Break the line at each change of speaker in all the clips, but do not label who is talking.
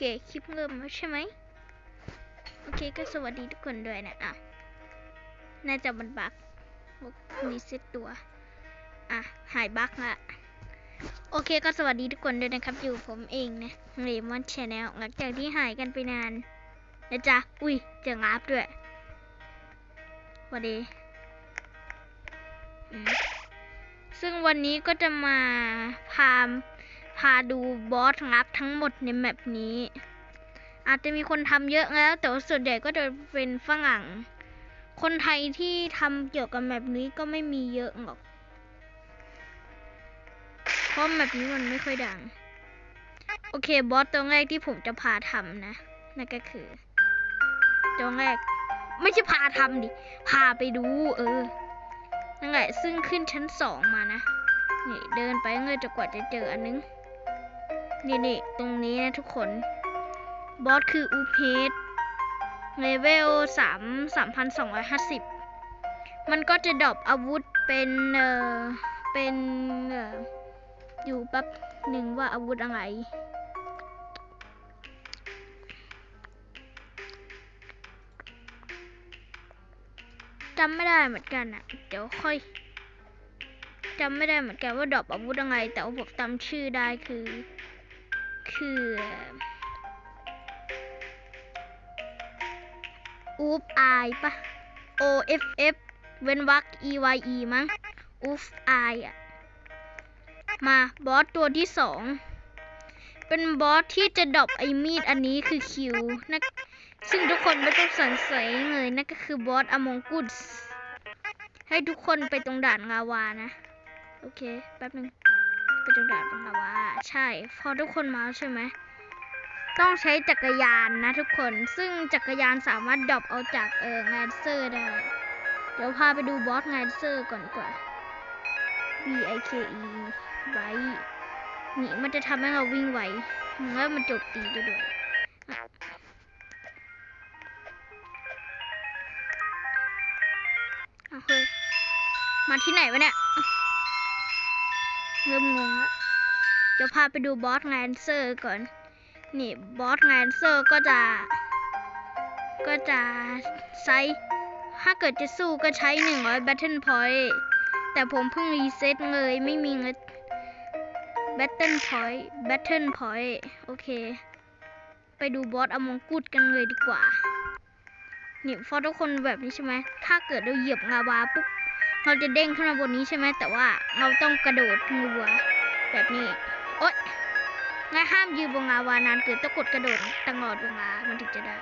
เค คลิปเริ่มใช่ไหม โอเค ก็สวัสดีทุกคนด้วยนะ อะ น่าจะมันบักรีเซตตัว อะ หายบักละ โอเค ก็สวัสดีทุกคนด้วยนะครับ อยู่ผมเองนะเรมอนชาแนลหลังจากที่หายกันไปนานนะจ๊ะ อุ้ย เจองาบด้วยสวัสดี ซึ่งวันนี้ก็จะมาพาม พาดูบอสงับทั้งหมดในแมปนี้ อาจจะมีคนทำเยอะแล้ว แต่ส่วนใหญ่ก็จะเป็นฝรั่ง คนไทยที่ทำเกี่ยวกับแมปนี้ก็ไม่มีเยอะหรอก เพราะแมปนี้มันไม่ค่อยดัง โอเคบอสตัวแรกที่ผมจะพาทำนะ นั่นก็คือ ตัวแรก ไม่ใช่พาทำดิ พาไปดู เออ นั่นแหละซึ่งขึ้นชั้นสองมานะนี่เดินไปเงยจะกว่าจะเจออันนึง นี่นี่ตรงนี้นะทุกคน บอสคืออูเพสเลเวลสามสามพันสองร้อยห้าสิบมันก็จะดรอปอาวุธเป็นเอ่อเป็นเอ่ออยู่แป๊บหนึ่งว่าอาวุธอะไรจำไม่ได้เหมือนกันอะเดี๋ยวค่อยจำไม่ได้เหมือนกันว่าดรอปอาวุธยังไง แต่ว่าผมจำชื่อได้คือ คืออูฟไอปะ O F F เว้นวรรค E Y E มั้งอูฟไออะมาบอสตัวที่สองเป็นบอสที่จะดรอปไอมีดอันนี้คือคิวนะซึ่งทุกคนไม่ต้องสงสัยเลยนั่นก็คือบอสอมองกุสให้ทุกคนไปตรงด่านงาวานะ โอเค แป๊บนึง ไปตรงด่านงาวาใช่ พอทุกคนมาใช่ไหมต้องใช้จักรยานนะทุกคน ซึ่งจักรยานสามารถดรอปเอาจากเอองานเซอร์ได้ เดี๋ยวพาไปดูบอสงานเซอร์ก่อนกว่า B I K E ไว้นี่มันจะทำให้เราวิ่งไวแล้วมันโจบตีด้วยอะอะเฮ้ยมาที่ไหนวะเนี่ย เริ่มงงแล้วเดี๋ยวพาไปดูบอสงานเซอร์ก่อน นี่บอสงานเซอร์ก็จะ ก็จะใช้ถ้าเกิดจะสู้ก็ใช้ 100 Battle Point แต่ผมเพิ่งรีเซ็ตเลยไม่มีเงิน Battle Point Battle Point โอเค ไปดูบอสอมงกุดกันเลยดีกว่า นี่พอทุกคนแบบนี้ใช่ไหม ถ้าเกิดเราเหยียบงาวาปุ๊บ เราจะเด้งขึ้นมาบนนี้ใช่ไหมแต่ว่าเราต้องกระโดดรัวแบบนี้โอ๊ยงั้นห้ามยืนบนลาวานานเกินต้องกดกระโดดตลอดเวลามันถึงจะได้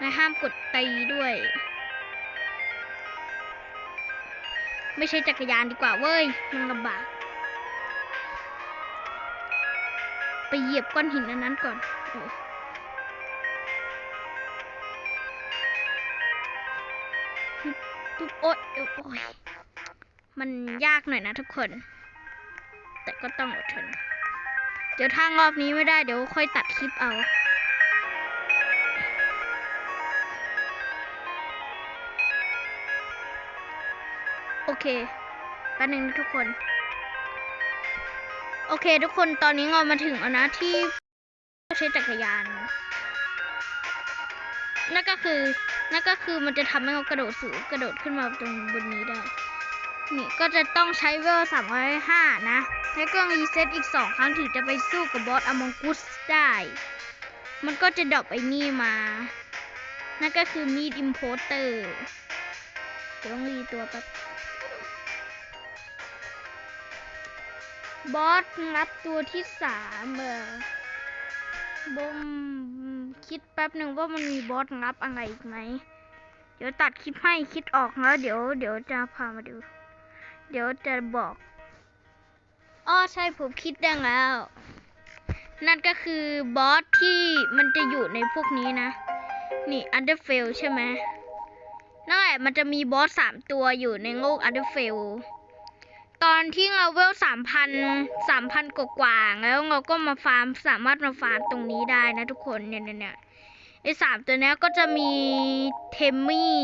งั้นห้ามกดตีด้วย ไม่ใช่จักรยานดีกว่าเว้ยมันลำบากไปเหยียบก้อนหินอันนั้นก่อน โอ้ยทุกโอ๊ยโอ๊ยมันยากหน่อยนะทุกคน แต่ก็ต้องอดทน เดี๋ยวทางรอบนี้ไม่ได้เดี๋ยวค่อยตัดคลิปเอาโอเคแป๊บนึงนะทุกคน โอเค ทุกคนตอนนี้เรามาถึงแล้วนะที่ใช้จักรยาน นั่นก็คือ นั่นก็คือมันจะทำให้เรากระโดดสูงกระโดดขึ้นมาตรงบนนี้ได้ นี่ก็จะต้องใช้เวล305นะแล้วก็รีเซ็ตอีก2ครั้งถึงจะไปสู้กับบอสอมองกุสได้ มันก็จะดรอปไอ้นี่มา นั่นก็คือมีดอิมโพเตอร์เดี๋ยวต้องรีตัวแป๊บบอสงับตัวที่สามเบออบม คิดแป๊บหนึ่งว่ามันมีบอสงับอะไรอีกไหม เดี๋ยวตัดคลิปให้คิดออกแล้ว เดี๋ยวเดี๋ยวจะพามาดู เดี๋ยวจะบอกอ้อใช่ผมคิดได้แล้ว นั่นก็คือบอสที่มันจะอยู่ในพวกนี้นะ นี่ Underfell ใช่ไหมนั่นแหละมันจะมีบอสสามตัวอยู่ในโลก Underfell ตอนที่เราเวลสามพันสามพันกว่าๆแล้วเราก็มาฟาร์มสามารถมาฟาร์มตรงนี้ได้นะทุกคนเนี่ยเนี่ยเนี่ยไอสามตัวนี้ก็จะมีเทมมี่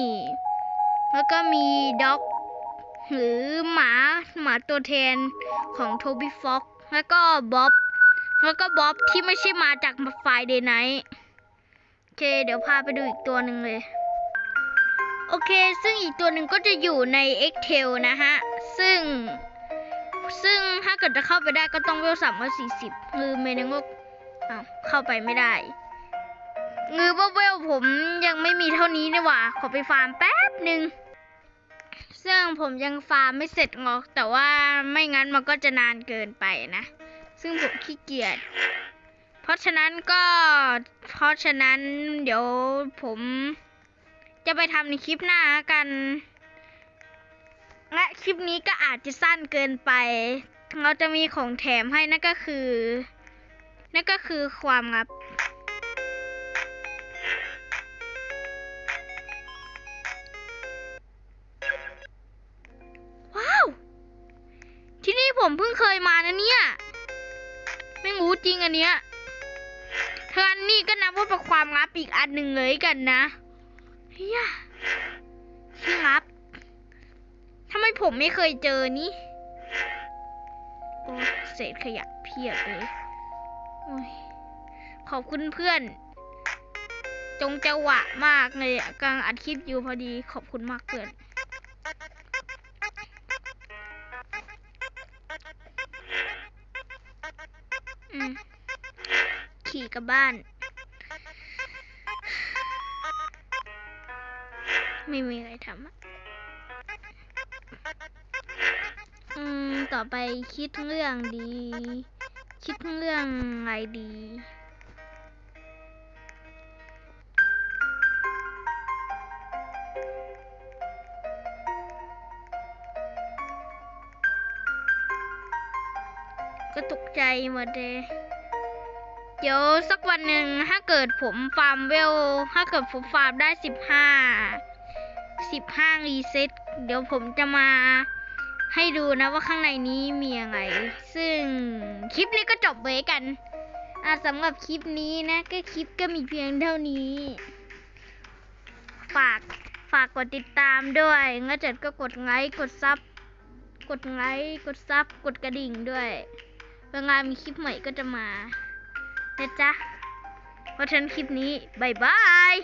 แล้วก็มีด็อก หรือหมาหมาตัวแทนของโทบี้ฟ็อกแล้วก็บ๊อบแล้วก็บ๊อบที่ไม่ใช่มาจากไฟล์เดย์ไนท์โอเค เดี๋ยวพาไปดูอีกตัวหนึ่งเลย โอเค ซึ่งอีกตัวหนึ่งก็จะอยู่ใน Excel นะฮะ ซึ่ง ซึ่งถ้าเกิดจะเข้าไปได้ก็ต้องเวลสามร้อยสี่สิบงือเมนึงว่าอ้าวเข้าไปไม่ได้งือว่าเวลผมยังไม่มีเท่านี้นี่หว่า ขอไปฟาร์มแป๊บหนึ่งซึ่งผมยังฟาร์มไม่เสร็จงอก แต่ว่าไม่งั้นมันก็จะนานเกินไปนะ ซึ่งผมขี้เกียจ เพราะฉะนั้นก็ เพราะฉะนั้นเดี๋ยวผมจะไปทำในคลิปหน้ากัน และคลิปนี้ก็อาจจะสั้นเกินไป เราจะมีของแถมให้นั่นก็คือ นั่นก็คือความลับ ว้าว ที่นี่ผมเพิ่งเคยมานะเนี่ย ไม่รู้จริงอันเนี้ยเธออันนี้ก็นับว่าเป็นความลับอีกอันหนึ่งเลยกันนะเฮียที่ลับ ทำไมผมไม่เคยเจอนี่โอ้เศษขยะเพียบเลยขอบคุณเพื่อน จงจังหวะมากเลยกลังอัดคลิปอยู่พอดีขอบคุณมากเพื่อนอขี่กับบ้าน ไม่มีอะไรทำ อืม ต่อไปคิดเรื่องดี คิดเรื่องอะไรดี ก็ตกใจหมดเลยเดี๋ยวสักวันหนึ่งถ้าเกิดผมฟาร์มเวล ถ้าเกิดผมฟาร์มได้สิบห้าสิบห้ารีเซ็ตเดี๋ยวผมจะมา ให้ดูนะว่าข้างในนี้มีอะไร ซึ่งคลิปนี้ก็จบไว้กันอะสำหรับคลิปนี้นะ ก็คลิปก็มีเพียงเท่านี้ ฝากฝากกดติดตามด้วยงั้นเจ็ดก็กดไลค์กดซับกดไลค์กดซับกดกระดิ่งด้วยเวลามีคลิปใหม่ก็จะมานะจ๊ะเพราะฉะนั้นคลิปนี้บายบาย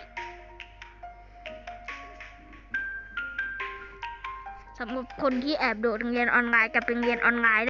สำหรับคนที่แอบโดดเรียนออนไลน์กับเป็นเรียนออนไลน์